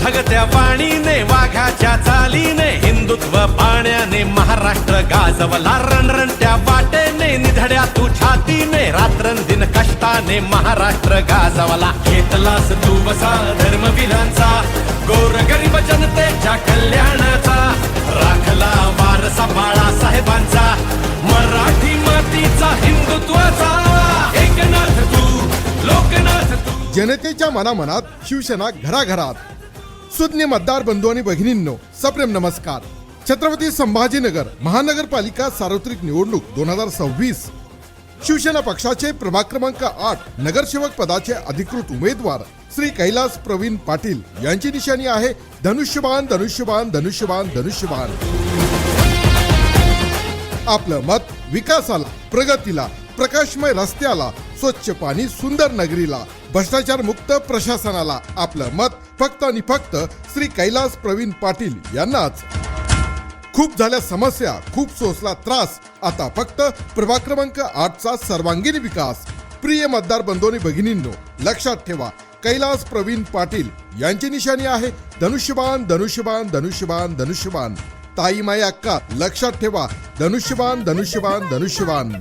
ढगत्या पाणीने वाघाच्या चालीने हिंदुत्व पाण्याने महाराष्ट्र गाजवला रणरणत्या वाटेने निधड्या तू छातीने रात्रंदिन कष्टाने महाराष्ट्र गाजवला. घेतलास तू बसा धर्मवीरांचा गोर गरीब जनतेच्या कल्याणाचा राखला वारसा बाळा साहेबांचा मराठी मातीचा हिंदुत्वाचा. एकनाथ तू लोकनाथ तू. जनतेच्या मनामनात शिवसेना घराघरात. सुज्ञ मतदार बंधू आणि भगिनींनो सप्रेम नमस्कार. छत्रपती संभाजीनगर महानगरपालिका सार्वत्रिक निवडणूक दोन हजार सव्वीस. शिवसेना पक्षाचे प्रभाग क्रमांक आठ नगरसेवक पदाचे अधिकृत उमेदवार श्री कैलास प्रवीण पाटील यांची निशाणी आहे धनुष्यबाण धनुष्यबाण धनुष्यबाण धनुष्यबाण. आपलं मत विकासाला प्रगतीला प्रकाशमय रस्त्याला स्वच्छ पाणी सुंदर नगरीला भ्रष्टाचार मुक्त प्रशासनाला आपलं मत फक्त आणि फक्त श्री कैलास प्रवीण पाटील यांनाच. खूप झाल्या समस्या खूप सोसला त्रास. आता फक्त प्रभाग क्रमांक आठचा सर्वांगीण विकास. प्रिय मतदार बंधू भगिनींनो लक्षात ठेवा कैलास प्रवीण पाटील यांची निशाणी आहे. धनुष्यबाण धनुष्यबाण धनुष्यबाण धनुष्यबाण. ताई माई अक्का लक्षात ठेवा धनुष्यबाण धनुष्यबाण धनुष्यबान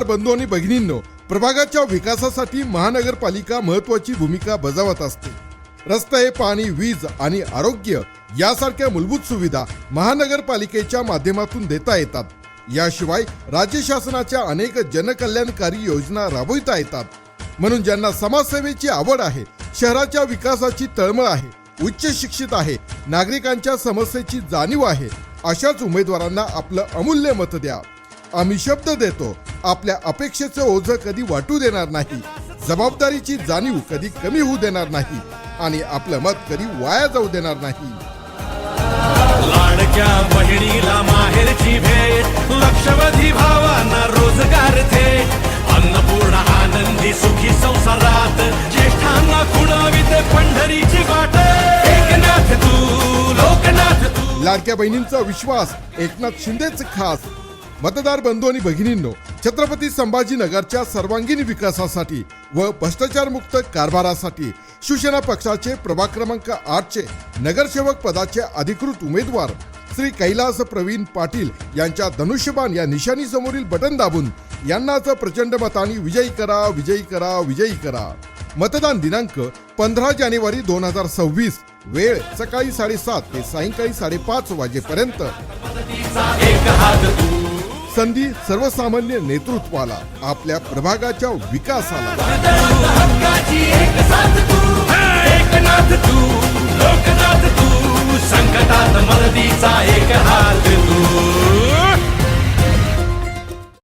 तू बंधू आणि भगिनींनो. प्रभागाच्या विकासासाठी महानगरपालिका महत्वाची भूमिका बजावत असते. रस्ते पाणी वीज आणि आरोग्य यासारख्या मूलभूत सुविधा महानगरपालिकेच्या माध्यमातून देता येतात. याशिवाय राज्य शासनाच्या अनेक जनकल्याणकारी योजना राबविता येतात. म्हणून ज्यांना समाजसेवेची आवड आहे शहराच्या विकासाची तळमळ आहे उच्च शिक्षित आहे नागरिकांच्या समस्येची जाणीव आहे अशाच उमेदवारांना आपलं अमूल्य मत द्या. आम्ही शब्द देतो. आपल्या अपेक्षेचे ओझ कधी वाटू देणार नाही. जबाबदारीची जाणीव कधी कमी होऊ देणार नाही. आणि आपलं मत कधी वाया जाऊ देणार नाही. लाडक्या बहिणीला माहेरची भेट लक्षवधी भावांना रोजगार थेट. अन्नपूर्ण आनंदी सुखी संसारात ज्येष्ठांना खुणाविते पंढरीची वाट. एकनाथ तू लोकनाथ तू. लाडक्या बहिणींचा विश्वास एकनाथ शिंदेच खास. मतदार बंधू आणि भगिनींनो छत्रपती संभाजीनगरच्या सर्वांगीण विकासासाठी व भ्रष्टाचार मुक्त कारभारासाठी शिवसेना पक्षाचे प्रभाग क्रमांक आठचे नगरसेवक पदाचे अधिकृत उमेदवार श्री कैलास प्रवीण पाटील यांच्या धनुष्यबाण या निशाणी समोरील बटन दाबून यांनाच प्रचंड मताने विजयी करा विजयी करा विजयी करा. मतदान दिनांक पंधरा जानेवारी दोन हजार सव्वीस वेळ सकाळी साडेसात ते सायंकाळी साडेपाच वाजेपर्यंत. तू संधी सर्वसामान्य नेतृत्वाला आपल्या प्रभागाच्या विकासाला. संकटात